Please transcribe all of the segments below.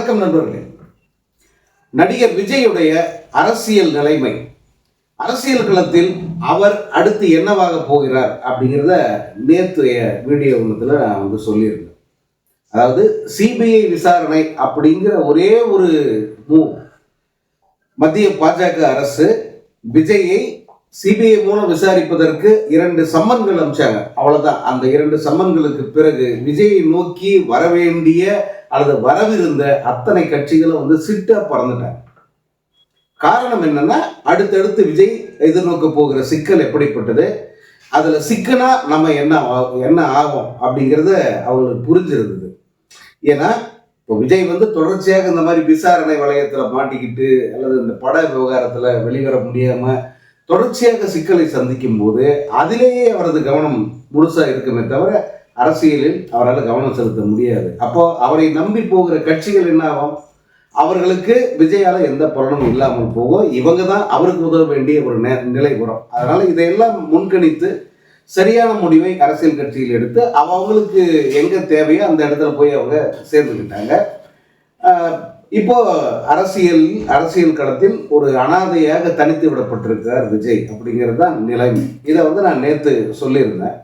வணக்கம் நண்பர்களே. நடிகர் விஜயுடைய அரசியல் நிலைமை. அரசியல் களத்தில் அவர் அடுத்து என்னவாக போகிறார் அப்படிங்கிறத நேற்றைய வீடியோ ஒன்றுத்தில் நான் வந்து சொல்லியிருந்தேன். அதாவது சிபிஐ விசாரணை அப்படிங்கிற ஒரே ஒரு மூவ் மத்திய பாஜக அரசு விஜயை சிபிஐ மூலம் விசாரிப்பதற்கு இரண்டு சம்மன்கள் அமிச்சாங்க. அவ்வளவுதான். அந்த இரண்டு சம்மன்களுக்கு பிறகு விஜயை நோக்கி வரவேண்டிய அல்லது வரவிருந்த அத்தனை கட்சிகளும் வந்து சிட்டா பறந்துட்டாங்க. காரணம் என்னன்னா அடுத்தடுத்து விஜய் எதிர்நோக்க போகிற சிக்கல் எப்படிப்பட்டது அதுல சிக்கனா நம்ம என்ன என்ன ஆகும் அப்படிங்கிறத அவங்களுக்கு புரிஞ்சிருந்தது. ஏன்னா இப்போ விஜய் வந்து தொடர்ச்சியாக இந்த மாதிரி விசாரணை வளையத்துல மாட்டிக்கிட்டு அல்லது இந்த பட விவகாரத்துல வெளிவர முடியாம தொடர்ச்சியாக சிக்கலை சந்திக்கும் போது அதிலேயே அவரது கவனம் முழுசா இருக்குமே தவிர அரசியலில் அவரால் கவனம் செலுத்த முடியாது. அப்போ அவரை நம்பி போகிற கட்சிகள் என்ன ஆகும்? அவர்களுக்கு விஜயால எந்த பலனும் இல்லாமல் போகும் இவங்க தான் அவருக்கு உதவ வேண்டிய ஒரு நே- நிலை வரும். அதனால இதையெல்லாம் முன்கணித்து சரியான முடிவை அரசியல் கட்சியில் எடுத்து அவங்களுக்கு எங்க தேவையோ அந்த இடத்துல போய் அவங்க சேர்ந்துக்கிட்டாங்க. இப்போ அரசியல் அரசியல் களத்தில் ஒரு அனாதையாக தனித்து விடப்பட்டிருக்கிறார் விஜய் அப்படிங்கிறது தான் நிலைமை. இதை வந்து நான் நேற்று சொல்லியிருந்தேன்.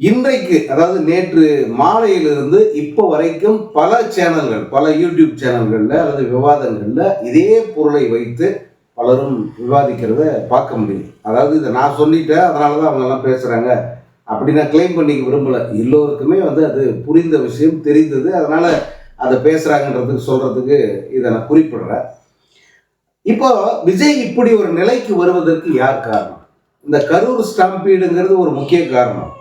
இன்றைக்கு அதாவது நேற்று மாலையிலிருந்து இப்போ வரைக்கும் பல சேனல்கள் பல யூடியூப் சேனல்களில் அல்லது விவாதங்களில் இதே பொருளை வைத்து பலரும் விவாதிக்கிறத பார்க்க முடியும். அதாவது இதை நான் சொல்லிட்டேன் அதனால தான் அவங்கெல்லாம் பேசுகிறாங்க அப்படி நான் கிளைம் பண்ணிக்க விரும்பலை. எல்லோருக்குமே வந்து அது புரிந்த விஷயம் தெரிந்தது. அதனால் அதை பேசுகிறாங்கன்றதுக்கு சொல்கிறதுக்கு இதை நான் குறிப்பிடுறேன். இப்போ விஜய் இப்படி ஒரு நிலைக்கு வருவதற்கு யார் காரணம்? இந்த கரூர் ஸ்டாம்பீடுங்கிறது ஒரு முக்கிய காரணம்.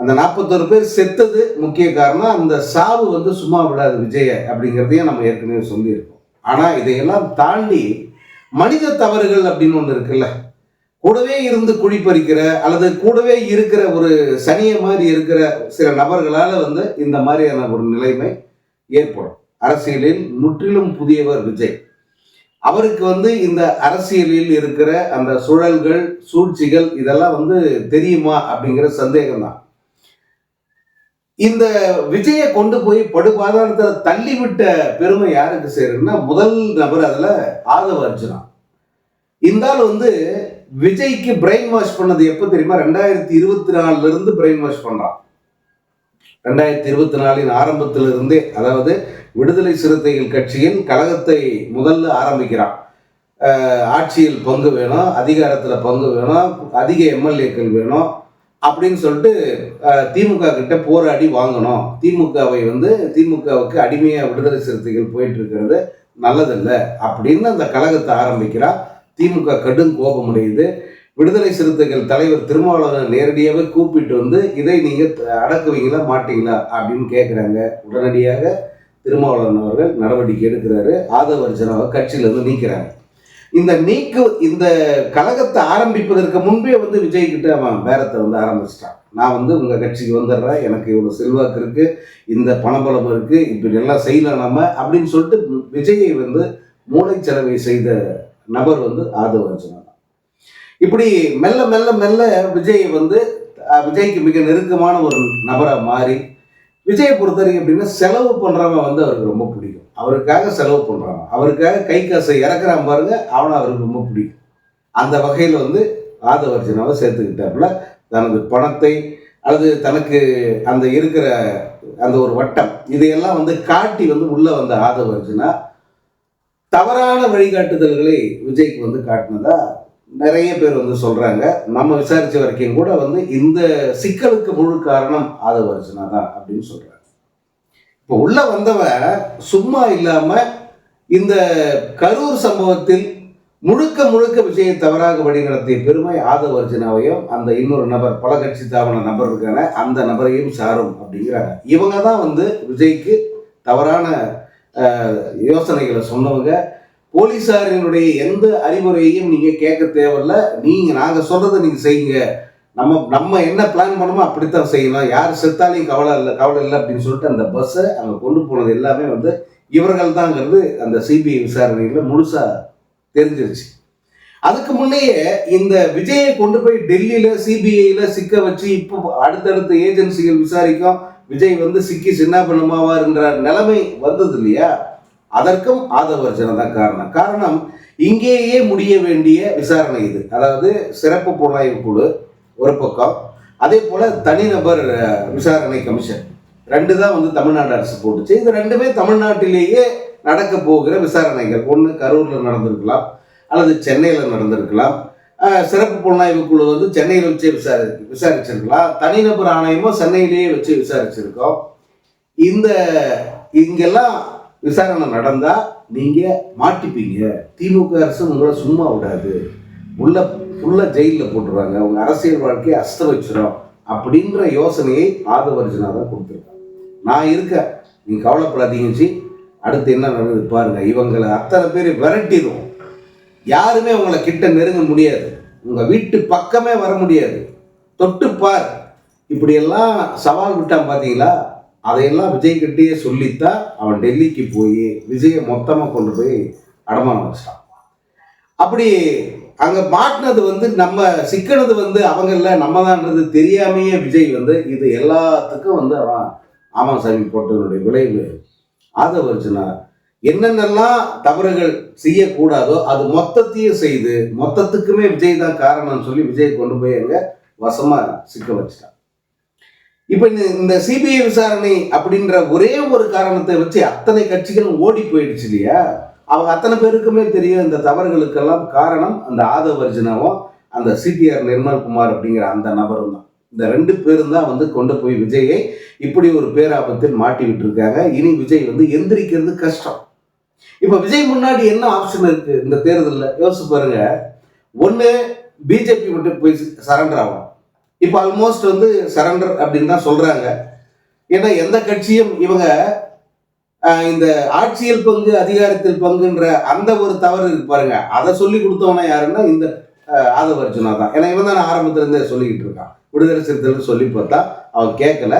அந்த நாற்பத்தொரு பேர் செத்தது முக்கிய காரணம். அந்த சாவு வந்து சும்மா விடாது விஜய அப்படிங்கிறதையும் நம்ம ஏற்கனவே சொல்லியிருக்கோம். ஆனால் இதையெல்லாம் தாண்டி மனித தவறுகள் அப்படின்னு ஒன்று இருக்குல்ல. கூடவே இருந்து குழிப்பறிக்கிற அல்லது கூடவே இருக்கிற ஒரு சனிய மாதிரி இருக்கிற சில நபர்களால் வந்து இந்த மாதிரியான ஒரு நிலைமை ஏற்படும். அரசியலில் முற்றிலும் புதியவர் விஜய். அவருக்கு வந்து இந்த அரசியலில் இருக்கிற அந்த சுழல்கள் சூழ்ச்சிகள் இதெல்லாம் வந்து தெரியுமா அப்படிங்கிற சந்தேகம் தான் இந்த விஜயை கொண்டு போய் படுபாதாரத்தை தள்ளிவிட்ட பெருமை யாருக்கு சேருன்னா முதல் நபர் அதுல ஆதவ அர்ஜுனா. இந்த வந்து விஜய்க்கு பிரெயின் வாஷ் பண்ணது எப்போ தெரியுமா? ரெண்டாயிரத்தி இருபத்தி நாலுல இருந்து பிரெயின் வாஷ் பண்றான். ரெண்டாயிரத்தி இருபத்தி நாலின் ஆரம்பத்திலிருந்தே அதாவது விடுதலை சிறுத்தைகள் கட்சியின் கழகத்தை முதல்ல ஆரம்பிக்கிறான். ஆட்சியில் பங்கு வேணும் அதிகாரத்தில் பங்கு வேணும் அதிக எம்எல்ஏக்கள் வேணும் அப்படின்னு சொல்லிட்டு திமுக கிட்ட போராடி வாங்கணும். திமுகவை வந்து திமுகவுக்கு அடிமையாக விடுதலை சிறுத்தைகள் போயிட்டு இருக்கிறது நல்லதில்லை அப்படின்னு அந்த கழகத்தை ஆரம்பிக்கிறா திமுக கடும் கோபமடையுது. விடுதலை சிறுத்தைகள் தலைவர் திருமாவளவனை நேரடியாகவே கூப்பிட்டு வந்து இதை நீங்கள் அடக்குவீங்களா மாட்டீங்களா? அப்படின்னு கேட்குறாங்க உடனடியாக திருமாவளவன் அவர்கள் நடவடிக்கை எடுக்கிறாரு. ஆதவ அர்ஜுனாவை கட்சியிலிருந்து நீக்கிறாங்க. இந்த நீக்கு இந்த கழகத்தை ஆரம்பிப்பதற்கு முன்பே வந்து விஜய் கிட்ட அவன் பேரத்தை வந்து ஆரம்பிச்சிட்டான். நான் வந்து உங்கள் கட்சிக்கு வந்துடுறேன். எனக்கு இவ்வளோ செல்வாக்கு இருக்குது இந்த பணபலம் இருக்குது இப்படி எல்லாம் செய்யலாம் நம்ம அப்படின்னு சொல்லிட்டு விஜயை வந்து மூளைச்சலவை செய்த நபர் வந்து ஆதவ அர்ஜுனா இப்படி மெல்ல மெல்ல மெல்ல விஜய் வந்து விஜய்க்கு மிக நெருக்கமான ஒரு நபராக மாறி விஜயை பொறுத்தவரைக்கும் அப்படின்னா செலவு பண்ணுறவன் வந்து அவருக்கு ரொம்ப பிடிக்கும். அவருக்காக செலவு பண்ணுறான் அவருக்காக கை காசை இறக்குறான் பாருங்க அவனை அவருக்கு ரொம்ப பிடிக்கும். அந்த வகையில் வந்து ஆதவர்ஜனாவை சேர்த்துக்கிட்டாப்புல தனது பணத்தை அல்லது தனக்கு அந்த இருக்கிற அந்த ஒரு வட்டம் இதையெல்லாம் வந்து காட்டி வந்து உள்ளே வந்த ஆதவர்ஜனா தவறான வழிகாட்டுதல்களை விஜய்க்கு வந்து காட்டினதா நிறைய பேர் வந்து சொல்றாங்க. நம்ம விசாரிச்ச வரைக்கும் கூட வந்து இந்த சிக்கலுக்கு முழு காரணம் ஆதவர்ஜனா தான் அப்படின்னு சொல்றாங்க. இப்போ உள்ள வந்தவன் சும்மா இல்லாம இந்த கரூர் சம்பவத்தில் முழுக்க முழுக்க விஜயை தவறாக வழிநடத்திய பெருமை ஆதவர்ஜனாவையும் அந்த இன்னொரு நபர் பல கட்சி தாவன நபர் இருக்கான அந்த நபரையும் சாரும் அப்படிங்கிறாங்க. இவங்க தான் வந்து விஜய்க்கு தவறான யோசனைகளை சொன்னவங்க. போலீஸாரினுடைய எந்த அறிவுரையையும் நீங்கள் கேட்க தேவையில்ல. நீங்கள் நாங்கள் சொல்றதை நீங்கள் செய்யுங்க. நம்ம நம்ம என்ன பிளான் பண்ணுமோ அப்படித்தான் செய்யலாம். யார் செத்தாலையும் கவலை இல்லை கவலை இல்லை அப்படின்னு சொல்லிட்டு அந்த பஸ்ஸை அங்கே கொண்டு போனது எல்லாமே வந்து இவர்கள் தாங்கிறது அந்த சிபிஐ விசாரணையில் முழுசாக தெரிஞ்சிருச்சு. அதுக்கு முன்னையே இந்த விஜயை கொண்டு போய் டெல்லியில சிபிஐல சிக்க வச்சு இப்போ அடுத்தடுத்த ஏஜென்சிகள் விசாரிக்கும். விஜய் வந்து சிக்கி சின்ன பண்ணுமாவாருன்ற நிலைமை வந்தது இல்லையா? அதற்கும் ஆதவர்ஜனை தான் காரணம் காரணம் இங்கேயே முடிய வேண்டிய விசாரணை இது. அதாவது சிறப்பு புலனாய்வு குழு ஒரு பக்கம் அதே போல தனிநபர் விசாரணை கமிஷன். ரெண்டு தான் வந்து தமிழ்நாடு அரசு போட்டுச்சு. இது ரெண்டுமே தமிழ்நாட்டிலேயே நடக்க போகிற விசாரணைகள். ஒன்று கரூரில் நடந்திருக்கலாம் அல்லது சென்னையில் நடந்திருக்கலாம். சிறப்பு புலனாய்வு குழு வந்து சென்னையில் வச்சு விசாரி விசாரிச்சிருக்கலாம். தனிநபர் ஆணையமும் சென்னையிலேயே வச்சு விசாரிச்சிருக்கோம். இந்த இங்கெல்லாம் விசாரணை நடந்தால் நீங்கள் மாட்டிப்பீங்க. திமுக அரசு உங்களை சும்மா விடாது. உள்ள ஃபுல்லாக ஜெயிலில் போட்டுருவாங்க அவங்க அரசியல் வாழ்க்கையை அஸ்த வச்சிடும் அப்படின்ற யோசனையை ஆதவர்ஜனா தான் கொடுத்துருக்காங்க நான் இருக்கேன். நீங்கள் கவலைப்படாதீங்க அடுத்து என்ன நடந்தது பாருங்க. இவங்களை அத்தனை பேர் விரட்டிடும் யாருமே உங்களை கிட்ட நெருங்க முடியாது. உங்கள் வீட்டு பக்கமே வர முடியாது. தொட்டு பார். இப்படியெல்லாம் சவால் விட்டான் பார்த்தீங்களா அதையெல்லாம் விஜய்கிட்டயே சொல்லித்தான் அவன் டெல்லிக்கு போய் விஜயை மொத்தமாக கொண்டு போய் அடமானம் வச்சிட்டான். அப்படி அங்கே மாட்டினது வந்து நம்ம சிக்கனது வந்து அவங்கள நம்ம தான்றது தெரியாமையே விஜய் வந்து இது எல்லாத்துக்கும் வந்து அவன் ஆமாம் சாமி போட்டதனுடைய விளைவு. ஆதவர்ஜுனா என்னென்னலாம் தவறுகள் செய்யக்கூடாதோ அது மொத்தத்தையும் செய்து மொத்தத்துக்குமே விஜய் தான் காரணம்னு சொல்லி விஜய் கொண்டு போய் அங்கே வசமாக சிக்க வச்சிட்டான். இப்போ இந்த இந்த சிபிஐ விசாரணை அப்படின்ற ஒரே ஒரு காரணத்தை வச்சு அத்தனை கட்சிகளும் ஓடி போயிடுச்சு இல்லையா? அவங்க அத்தனை பேருக்குமே தெரியும் இந்த தவறுகளுக்கெல்லாம் காரணம் அந்த ஆதவர்ஜனாவும் அந்த சிடிஆர் நிர்மல்குமார் அப்படிங்கிற அந்த நபரும் தான். இந்த ரெண்டு பேரும் தான் வந்து கொண்டு போய் விஜயை இப்படி ஒரு பேராபத்தில் மாட்டி விட்டுருக்காங்க. இனி விஜய் வந்து எந்திரிக்கிறது கஷ்டம். இப்போ விஜய் முன்னாடி என்ன ஆப்ஷன் இருக்கு இந்த தேர்தலில்? யோசிச்சு பாருங்க. ஒன்று பிஜேபி விட்டு போய் சரண்டர் ஆகும் இப்போ ஆல்மோஸ்ட் வந்து சரண்டர் அப்படின்னு தான் சொல்றாங்க. ஏன்னா எந்த கட்சியும் இவங்க இந்த ஆட்சியல் பங்கு அதிகாரத்தில் பங்குன்ற அந்த ஒரு தவறு இருக்கு பாருங்க. அதை சொல்லி கொடுத்தவனா யாருன்னா இந்த ஆஹ், ஆதவர்ஜுனா தான். ஏன்னா இவன் தான் ஆரம்பத்திலிருந்தே சொல்லிக்கிட்டு இருக்கான். விடுதலை சிறுத்தைகள் சொல்லி பார்த்தா அவன் கேட்கல.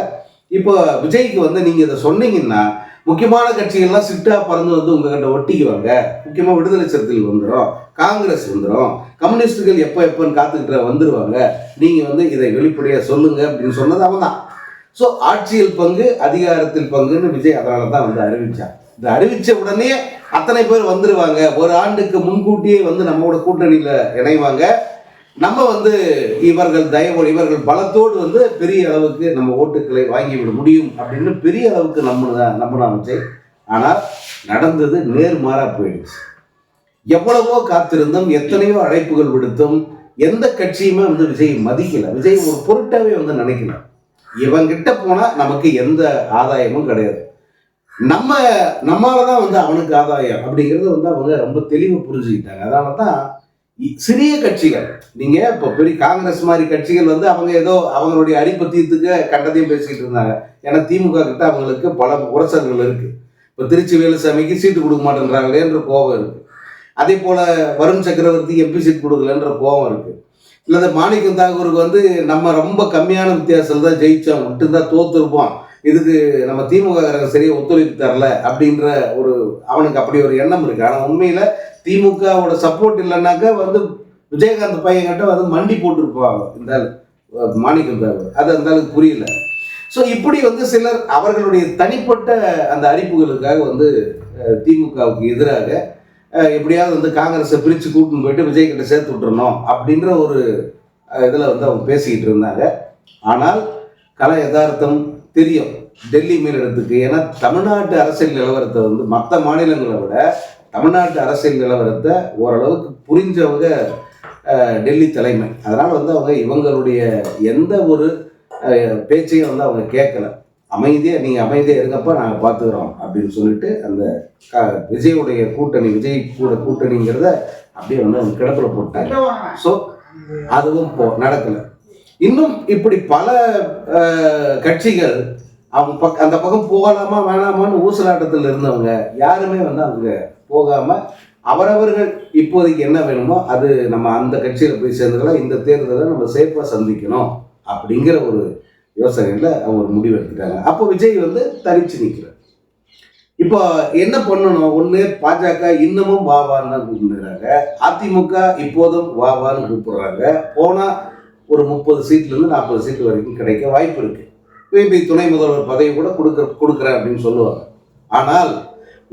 இப்போ விஜய்க்கு வந்து நீங்கள் இதை சொன்னீங்கன்னா முக்கியமான கட்சிகள்லாம் சிட்டா பறந்து வந்து உங்ககிட்ட ஒட்டிக்குவாங்க. முக்கியமா விடுதலை சிறுத்தைகள் வந்துடும் காங்கிரஸ் வந்துடும் கம்யூனிஸ்டுகள் எப்போ எப்போன்னு காத்துக்கிட்ட வந்துருவாங்க. நீங்க வந்து இதை வெளிப்படையா சொல்லுங்க அப்படின்னு சொன்னது அவன் தான். ஸோ ஆட்சியில் பங்கு அதிகாரத்தில் பங்குன்னு விஜய் அதனால தான் வந்து அறிவிச்சான் இந்த அறிவிச்ச உடனே அத்தனை பேர் வந்துருவாங்க. ஒரு ஆண்டுக்கு முன்கூட்டியே வந்து நம்மளோட கூட்டணியில இணைவாங்க. நம்ம வந்து இவர்கள் தயவு இவர்கள் பலத்தோடு வந்து பெரிய அளவுக்கு நம்ம ஓட்டுக்களை வாங்கிவிட முடியும் அப்படின்னு பெரிய அளவுக்கு நம்பினா நம்பின விஜய் ஆனால் நடந்தது நேர்மாறா போயிடுச்சு. எவ்வளவோ காத்திருந்தும் எத்தனையோ அழைப்புகள் விடுத்தும். எந்த கட்சியுமே வந்து விஜய் மதிக்கல. விஜய் ஒரு பொருட்டாவே வந்து நினைக்கல. இவங்கிட்ட போனால் நமக்கு எந்த ஆதாயமும் கிடையாது. நம்ம நம்மால தான் வந்து அவனுக்கு ஆதாயம் அப்படிங்கிறது வந்து அவங்க ரொம்ப தெளிவு புரிஞ்சுக்கிட்டாங்க. அதனால தான் சிறிய கட்சிகள். நீங்க இப்போ பெரிய காங்கிரஸ் மாதிரி கட்சிகள் வந்து அவங்க ஏதோ அவங்களுடைய அடிப்பத்தியத்துக்கு கண்டத்தையும் பேசிக்கிட்டு இருந்தாங்க. ஏன்னா திமுக கிட்ட அவங்களுக்கு பல உரசல்கள் இருக்கு. இப்போ திருச்சி வேலுசாமிக்கு சீட்டு கொடுக்க மாட்டேங்கிறாங்களேன்ற கோபம் இருக்கு. அதே போல வருண் சக்கரவர்த்தி எம்பி சீட் கொடுக்கலன்ற கோபம் இருக்கு. இல்லை இந்த மாணிக்கம் தாகூருக்கு வந்து நம்ம ரொம்ப கம்மியான வித்தியாசத்தில் தான் ஜெயிச்சோம். மட்டும்தான் தோத்துருப்போம். இதுக்கு நம்ம திமுக காரங்க சரியா ஒத்துழைப்பு தரல அப்படின்ற ஒரு அவனுக்கு அப்படி ஒரு எண்ணம் இருக்கு. ஆனால் உண்மையில திமுகவோட சப்போர்ட் இல்லைனாக்கா வந்து விஜயகாந்த் பையன்கிட்ட வந்து மண்டி போட்டிருப்பாங்க. இந்த மாணிக்கம் அது அந்த அளவுக்கு புரியல. ஸோ இப்படி வந்து சிலர் அவர்களுடைய தனிப்பட்ட அந்த அறிப்புகளுக்காக வந்து திமுகவுக்கு எதிராக எப்படியாவது வந்து காங்கிரஸை பிரித்து கூட்டின்னு போயிட்டு விஜய்கிட்ட சேர்த்து விட்டுறணும் அப்படின்ற ஒரு இதில் வந்து அவங்க பேசிக்கிட்டு இருந்தாங்க. ஆனால் கலை யதார்த்தம் தெரியும். டெல்லி மேலிடத்துக்கு. ஏன்னா தமிழ்நாட்டு அரசியல் நிலவரத்தை வந்து மற்ற மாநிலங்களை விட தமிழ்நாட்டு அரசியல் நிலவரத்தை ஓரளவுக்கு புரிஞ்சவங்க டெல்லி தலைமை. அதனால் வந்து அவங்க இவங்களுடைய எந்த ஒரு பேச்சையும் வந்து அவங்க கேட்கல. அமைதியாக நீங்கள் அமைதியாக இருக்கப்போ நாங்கள் பார்த்துக்குறோம் அப்படின்னு சொல்லிட்டு அந்த க- விஜயுடைய கூட்டணி விஜய் கூட கூட்டணிங்கிறத அப்படியே வந்து அவங்க கிடப்பில் போட்டாங்க. ஸோ அதுவும் போ நடக்கலை. இன்னும் இப்படி பல கட்சிகள் அவங்க பக் அந்த பக்கம் போகலாமா வேணாமான்னு ஊசலாட்டத்தில் இருந்தவங்க யாருமே வந்து அவங்க போகாமல் அவரவர்கள் இப்போதைக்கு என்ன வேணுமோ அது நம்ம அந்த கட்சியில் போய் சேர்ந்துக்கலாம். இந்த தேர்தலை நம்ம சேஃபாக சந்திக்கணும் அப்படிங்கிற ஒரு யோசனையில் அவங்க ஒரு முடிவு எடுத்துட்டாங்க. அப்போ விஜய் வந்து தனிச்சு நிற்கிறார் இப்போ என்ன பண்ணணும்? ஒன்று பாஜக இன்னமும் வாவான்னு தான் கூப்பிடுறாங்க. அதிமுக இப்போதும் வாவான்னு கூப்பிடுறாங்க. போனால் ஒரு முப்பது சீட்லேருந்து நாற்பது சீட் வரைக்கும் கிடைக்க வாய்ப்பு இருக்குது பிபி துணை முதல்வர் பதவி கூட கொடுக்க கொடுக்குறேன் அப்படின்னு சொல்லுவாங்க. ஆனால்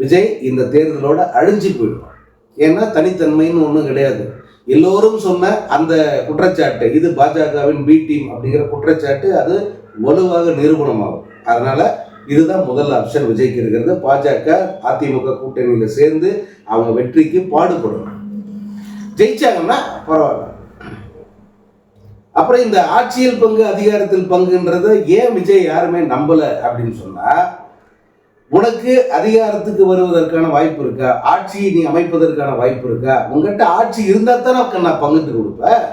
விஜய் இந்த தேர்தலோட அழிஞ்சு போயிடுவான். ஏன்னா தனித்தன்மைன்னு ஒன்றும் கிடையாது. எல்லோரும் சொன்ன அந்த குற்றச்சாட்டு இது பாஜகவின் பி டீம் அப்படிங்கிற குற்றச்சாட்டு அது வலுவாக நிரூபணமாகும். அதனால இதுதான் முதல் ஆப்ஷன் விஜய்க்கு இருக்கிறது. பாஜக அதிமுக கூட்டணியில் சேர்ந்து அவங்க வெற்றிக்கு பாடுபடணும் ஜெயிச்சாங்கன்னா பரவாயில்ல. அப்புறம் இந்த ஆட்சியில் பங்கு அதிகாரத்தில் பங்குன்றதை ஏன் விஜய் யாருமே நம்பலை அப்படின்னு சொன்னா உனக்கு அதிகாரத்துக்கு வருவதற்கான வாய்ப்பு இருக்கா? ஆட்சியை நீ அமைப்பதற்கான வாய்ப்பு இருக்கா? உங்ககிட்ட ஆட்சி இருந்தா தானே நான் பங்கிட்டு கொடுப்பேன்.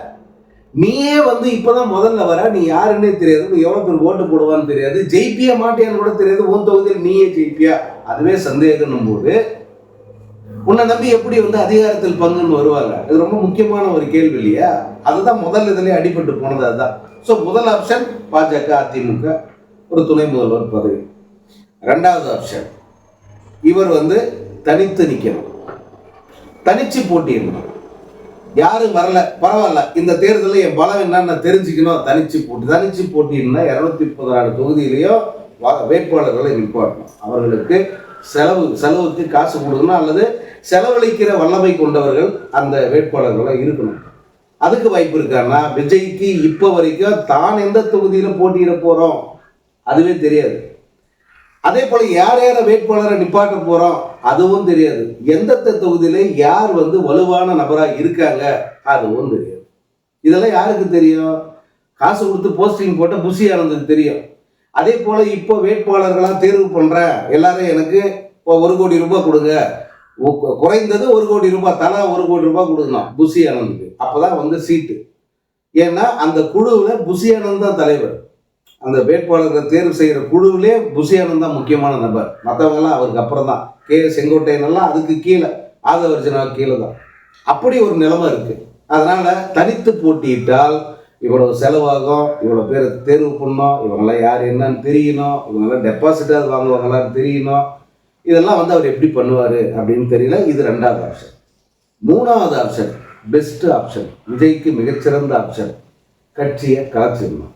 நீயே வந்து இப்பதான் முதல்ல வர நீ யாருன்னே தெரியாது. நீ எவ்வளவு பேர் ஓட்டு போடுவான்னு தெரியாது. ஜெயிப்பியா மாட்டியான்னு கூட தெரியாது. உன் தொகுதியில் நீயே ஜெயிப்பியா? அதுவே சந்தேகம் போது உன்னை நம்பி எப்படி வந்து அதிகாரத்தில் பங்குன்னு வருவாங்க? இது ரொம்ப முக்கியமான ஒரு கேள்வி இல்லையா? அதுதான் முதல் இதுலேயே அடிபட்டு போனது அதுதான். ஸோ முதல் ஆப்ஷன் பாஜக அதிமுக ஒரு துணை முதல்வர் பதவி. ரெண்டாவது ஆப்ஷன் இவர் வந்து தனித்து நிற்கணும் தனிச்சு போட்டிடணும் யாரும் வரல பரவாயில்ல. இந்த தேர்தலில் என் பலம் என்னன்னு தெரிஞ்சுக்கணும். தனிச்சு போட்டு தனிச்சு போட்டின்னா இரநூத்தி பதினாறு தொகுதியிலையும் வா- வேட்பாளர்களை நிப்பாட்டணும். அவர்களுக்கு செலவு செலவுக்கு காசு கொடுக்கணும். அல்லது செலவழிக்கிற வல்லமை கொண்டவர்கள் அந்த வேட்பாளர்களாக இருக்கணும். அதுக்கு வாய்ப்பு இருக்கான்னா விஜய்க்கு இப்போ வரைக்கும் தான் எந்த தொகுதியில் போட்டியிட போகிறோம் அதுவே தெரியாது. அதே போல் யார் யாரை வேட்பாளரை நிப்பாட்ட போகிறோம் அதுவும் தெரியாது. எந்தெந்த தொகுதியில யார் வந்து வலுவான நபராக இருக்காங்க அதுவும் தெரியாது. இதெல்லாம் யாருக்கு தெரியும்? காசு கொடுத்து போஸ்டிங் போட்ட புசி ஆனந்துக்கு தெரியும். அதே போல் இப்போ வேட்பாளர்களாக தேர்வு பண்ணுறேன் எல்லாரும் எனக்கு இப்போ ஒரு கோடி ரூபாய் கொடுங்க. குறைந்தது ஒரு கோடி ரூபாய் தலா ஒரு கோடி ரூபாய் கொடுக்கணும் புசி ஆனந்துக்கு அப்பதான் வந்து சீட்டு. ஏன்னா அந்த குழுவில் புசி ஆனந்த் தான் தலைவர். அந்த வேட்பாளர்களை தேர்வு செய்கிற குழுவிலே புசியானந்த் தான் முக்கியமான நபர். மற்றவங்கெல்லாம் அவருக்கு அப்புறம் தான் கே. செங்கோட்டையன் எல்லாம் அதுக்கு கீழே. ஆதவர்ஜனா கீழே தான். அப்படி ஒரு நிலைமை இருக்குது அதனால் தனித்து போட்டியிட்டால் இவ்வளவு செலவாகும் இவ்வளோ பேரை தேர்வு பண்ணோம் இவங்கெல்லாம் யார் என்னன்னு தெரியணும் இவங்கெல்லாம் டெபாசிட்டாக வாங்குவாங்களான்னு தெரியணும். இதெல்லாம் வந்து அவர் எப்படி பண்ணுவார் அப்படின்னு தெரியல. இது ரெண்டாவது ஆப்ஷன் மூணாவது ஆப்ஷன் பெஸ்ட்டு ஆப்ஷன் விஜய்க்கு மிகச்சிறந்த ஆப்ஷன் கட்சியை கலைச்சிடணும்.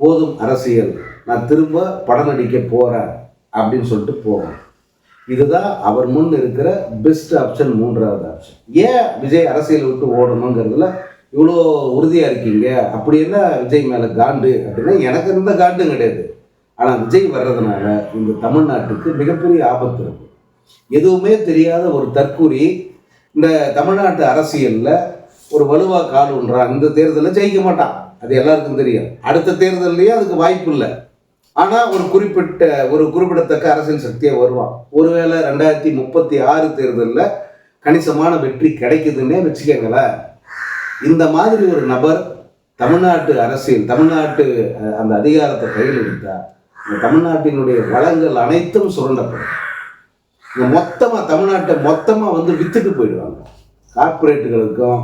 போதும் அரசியல். நான் திரும்ப படம் நடிக்க போகிறேன் அப்படின்னு சொல்லிட்டு போவோம் இதுதான் அவர் முன் இருக்கிற பெஸ்ட் ஆப்ஷன் மூன்றாவது ஆப்ஷன் ஏன் விஜய் அரசியல் விட்டு ஓடணுங்கிறதுல இவ்வளோ உறுதியாக இருக்கீங்க? அப்படி என்ன விஜய் மேலே காண்டு? அப்படின்னா எனக்கு இருந்த காண்டும் கிடையாது. ஆனால் விஜய் வர்றதுனால இந்த தமிழ்நாட்டுக்கு மிகப்பெரிய ஆபத்து இருக்கு. எதுவுமே தெரியாத ஒரு தற்கூரி இந்த தமிழ்நாட்டு அரசியலில் ஒரு வலுவா கால் ஒன்றான் இந்த தேர்தலில் ஜெயிக்க மாட்டான். அது எல்லாருக்கும் தெரியும். அடுத்த தேர்தல்லையே அதுக்கு வாய்ப்பு இல்லை. ஆனால் ஒரு குறிப்பிட்ட ஒரு குறிப்பிடத்தக்க அரசியல் சக்தியாக வருவான். ஒருவேளை ரெண்டாயிரத்தி முப்பத்தி ஆறு தேர்தலில் கணிசமான வெற்றி கிடைக்குதுன்னே வச்சுக்கோங்களேன் இந்த மாதிரி ஒரு நபர் தமிழ்நாட்டு அரசியல் தமிழ்நாட்டு அந்த அதிகாரத்தை கையில் எடுத்தால் இந்த தமிழ்நாட்டினுடைய வளங்கள் அனைத்தும் சுரண்டப்படும். இந்த மொத்தமாக தமிழ்நாட்டை மொத்தமாக வந்து விற்றுட்டு போயிடுவாங்க. கார்ப்பரேட்டுகளுக்கும்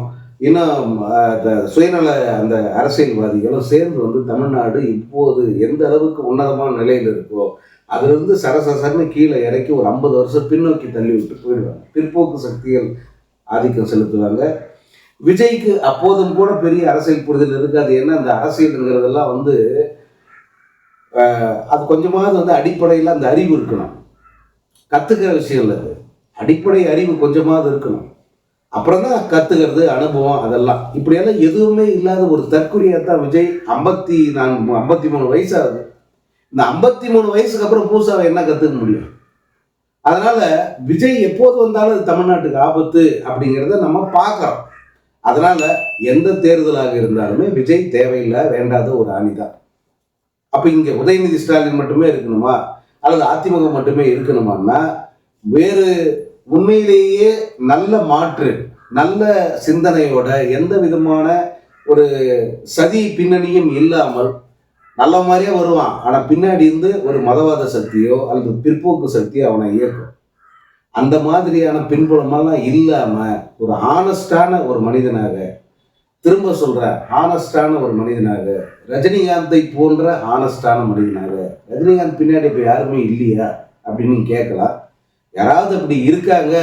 இன்னும் அந்த சுயநல அந்த அரசியல்வாதிகளும் சேர்ந்து வந்து தமிழ்நாடு இப்போது எந்த அளவுக்கு உன்னதமான நிலையில் இருக்கோ அதிலிருந்து சரசரன்னு கீழே இறக்கி ஒரு ஐம்பது வருஷம் பின்னோக்கி தள்ளி விட்டு போயிடுவாங்க. பிற்போக்கு சக்திகள் ஆதிக்கம் செலுத்துவாங்க. விஜய்க்கு அப்போதும் கூட பெரிய அரசியல் புரிதல் இருக்காது ஏன்னா அந்த அரசியலுங்கிறதெல்லாம் வந்து அது கொஞ்சமாவது வந்து அடிப்படையில் அந்த அறிவு இருக்கணும். கற்றுக்கிற விஷயம் இல்லை அது. அடிப்படை அறிவு கொஞ்சமாவது இருக்கணும். அப்புறம் தான் கற்றுக்கிறது அனுபவம் அதெல்லாம். இப்படியெல்லாம் எதுவுமே இல்லாத ஒரு தற்கொலையாக தான் விஜய் ஐம்பத்தி நான்கு ஐம்பத்தி மூணு வயசாகுது. இந்த ஐம்பத்தி மூணு வயசுக்கு அப்புறம் புதுசாக என்ன கற்றுக்க முடியும்? அதனால விஜய் எப்போது வந்தாலும் அது தமிழ்நாட்டுக்கு ஆபத்து அப்படிங்கிறத நம்ம பார்க்குறோம். அதனால எந்த தேர்தலாக இருந்தாலுமே விஜய் தேவையில்லை வேண்டாத ஒரு அணிதான். அப்போ இங்கே உதயநிதி ஸ்டாலின் மட்டுமே இருக்கணுமா? அல்லது அதிமுக மட்டுமே இருக்கணுமான்னா வேறு உண்மையிலேயே நல்ல மாற்று நல்ல சிந்தனையோட எந்த விதமான ஒரு சதி பின்னணியும் இல்லாமல் நல்ல மாதிரியே வருவான். ஆனால் பின்னாடி இருந்து ஒரு மதவாத சக்தியோ அல்லது பிற்போக்கு சக்தியோ அவனை இயக்கும். அந்த மாதிரியான பின்புலமெல்லாம் இல்லாமல் ஒரு ஆனஸ்டான ஒரு மனிதனாக திரும்ப சொல்கிறேன் ஆனஸ்டான ஒரு மனிதனாக ரஜினிகாந்தை போன்ற ஆனஸ்டான மனிதனாக ரஜினிகாந்த் பின்னாடி இப்போ யாருமே இல்லையா அப்படின்னு கேட்கலாம். யாராவது அப்படி இருக்காங்க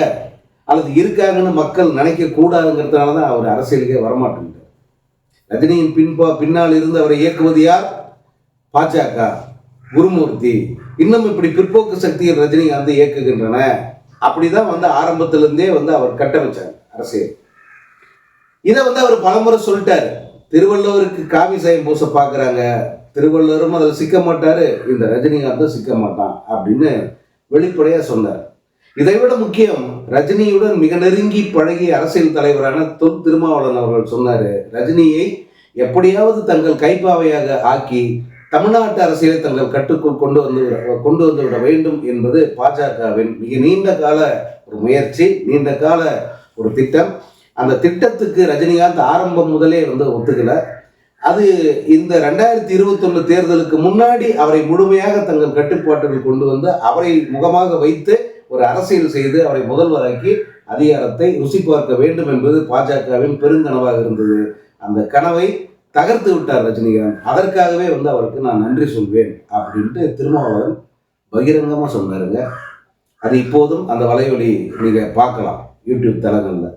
அல்லது இருக்காங்கன்னு மக்கள் நினைக்க கூடாதுங்கிறதுனால தான் அவர் அரசியலுக்கே வரமாட்டேங்கிறார் ரஜினியின் பின்பா பின்னால் இருந்து அவரை இயக்குவது யார்? பாஜக குருமூர்த்தி. இன்னும் இப்படி பிற்போக்கு சக்திகள் ரஜினிகாந்த் இயக்குகின்றன. அப்படிதான் வந்து ஆரம்பத்திலிருந்தே வந்து அவர் கட்டமைச்சார் அரசியல். இதை வந்து அவர் பலமுறை சொல்லிட்டாரு. திருவள்ளுவருக்கு காவி சாயம் பூச பார்க்குறாங்க திருவள்ளுவரும் அதில் சிக்க மாட்டாரு. இந்த ரஜினிகாந்தும் சிக்க மாட்டான் அப்படின்னு வெளிப்படையாக சொன்னார். இதை விட முக்கியம் ரஜினியுடன் மிக நெருங்கி பழகிய அரசியல் தலைவரான தொல் திருமாவளவன் அவர்கள் சொன்னார் ரஜினியை எப்படியாவது தங்கள் கைப்பாவையாக ஆக்கி தமிழ்நாட்டு அரசியலை தங்கள் கட்டுக்குள் கொண்டு வந்து விட- கொண்டு வந்து விட வேண்டும் என்பது பாஜகவின் மிக நீண்ட கால ஒரு முயற்சி நீண்ட கால ஒரு திட்டம். அந்த திட்டத்துக்கு ரஜினிகாந்த் ஆரம்பம் முதலே வந்து ஒத்துக்கல. அது இந்த ரெண்டாயிரத்தி இருபத்தொன்னு தேர்தலுக்கு முன்னாடி அவரை முழுமையாக தங்கள் கட்டுப்பாட்டுகள் கொண்டு வந்து அவரை முகமாக வைத்து ஒரு அரசியல் செய்து அவரை முதல்வராக்கி அதிகாரத்தை ருசி பார்க்க வேண்டும் என்பது பாஜகவின் பெருங்கனவாக இருந்தது. அந்த கனவை தகர்த்து விட்டார் ரஜினிகாந்த். அதற்காகவே வந்து அவருக்கு நான் நன்றி சொல்வேன் அப்படின்ட்டு திருமாவளவன் பகிரங்கமாக சொன்னாருங்க. அது இப்போதும் அந்த வலையொலி நீங்கள் பார்க்கலாம் யூடியூப் தளங்களில்.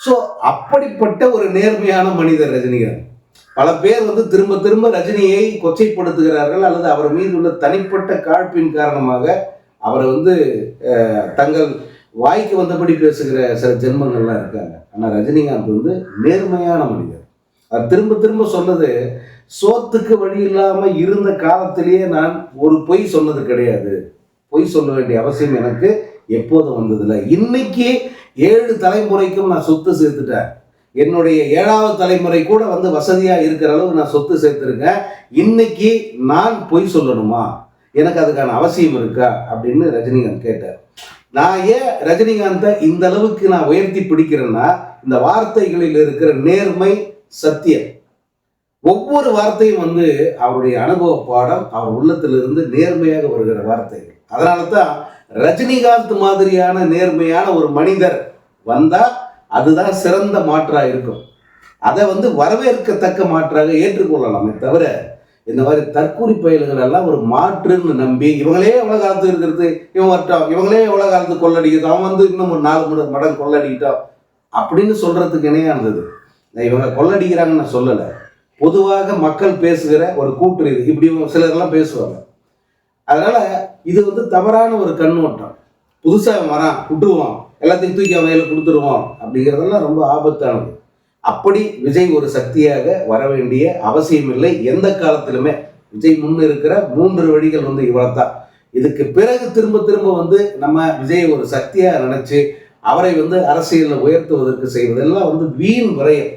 ஸோ அப்படிப்பட்ட ஒரு நேர்மையான மனிதர் ரஜினிகாந்த். பல பேர் வந்து திரும்ப திரும்ப ரஜினியை கொச்சைப்படுத்துகிறார்கள் அல்லது அவர் மீது உள்ள தனிப்பட்ட காழ்ப்பின் காரணமாக அவரை வந்து தங்கள் வாய்க்கு வந்தபடி பேசுகிற சில ஜென்மங்கள்லாம் இருக்காங்க. ஆனால் ரஜினிகாந்த் வந்து நேர்மையான மனிதர். அவர் திரும்ப திரும்ப சொன்னது சோத்துக்கு வழி இல்லாமல் இருந்த காலத்திலேயே நான் ஒரு பொய் சொன்னது கிடையாது. பொய் சொல்ல வேண்டிய அவசியம் எனக்கு எப்போதும் வந்ததில்லை. இன்னைக்கு ஏழு தலைமுறைக்கும் நான் சொத்து சேர்த்துட்டேன். என்னுடைய ஏழாவது தலைமுறை கூட வந்து வசதியாக இருக்கிற அளவு நான் சொத்து சேர்த்துருக்கேன். இன்னைக்கு நான் பொய் சொல்லணுமா? எனக்கு அதுக்கான அவசியம் இருக்கா? அப்படின்னு ரஜினிகாந்த் கேட்டார். நான் ஏன் ரஜினிகாந்தை இந்த அளவுக்கு நான் உயர்த்தி பிடிக்கிறேன்னா இந்த வார்த்தைகளில் இருக்கிற நேர்மை சத்தியம். ஒவ்வொரு வார்த்தையும் வந்து அவருடைய அனுபவ பாடம் அவர் உள்ளத்திலிருந்து நேர்மையாக வருகிற வார்த்தைகள். அதனால தான் ரஜினிகாந்த் மாதிரியான நேர்மையான ஒரு மனிதர் வந்தால் அதுதான் சிறந்த மாற்றாக இருக்கும். அதை வந்து வரவேற்கத்தக்க மாற்றாக ஏற்றுக்கொள்ளலாமே தவிர இந்த மாதிரி தற்கூரி பயல்கள் எல்லாம் ஒரு மாற்றுன்னு நம்பி இவங்களே எவ்வளோ காலத்து இருக்கிறது? இவன் வரட்டும். இவங்களே எவ்வளோ காலத்து கொள்ளடிக்கிறது? அவன் வந்து இன்னும் ஒரு நாலு மணி மடம் கொள்ளடிக்கிட்டோம் அப்படின்னு சொல்கிறதுக்கு இணையானது இருந்தது. நான் இவங்க கொள்ளடிக்கிறாங்கன்னு நான் சொல்லலை. பொதுவாக மக்கள் பேசுகிற ஒரு கூற்று இது. இப்படி சிலர்லாம் பேசுவாங்க. அதனால இது வந்து தவறான ஒரு கண்ணோட்டம். புதுசாக வரான் விட்டுருவான். எல்லாத்தையும் தூக்கி அவன் கையில கொடுத்துருவான் அப்படிங்கிறதெல்லாம் ரொம்ப ஆபத்தானது. அப்படி விஜய் ஒரு சக்தியாக வர வேண்டிய அவசியம் இல்லை எந்த காலத்திலுமே விஜய் முன் இருக்கிற மூன்று வழிகள் வந்து இவ்வளவுதான். இதுக்கு பிறகு திரும்ப திரும்ப வந்து நம்ம விஜய் ஒரு சக்தியாக நினைச்சு அவரை வந்து அரசியலில் உயர்த்துவதற்கு செய்வதெல்லாம் வந்து வீண் விரயம்.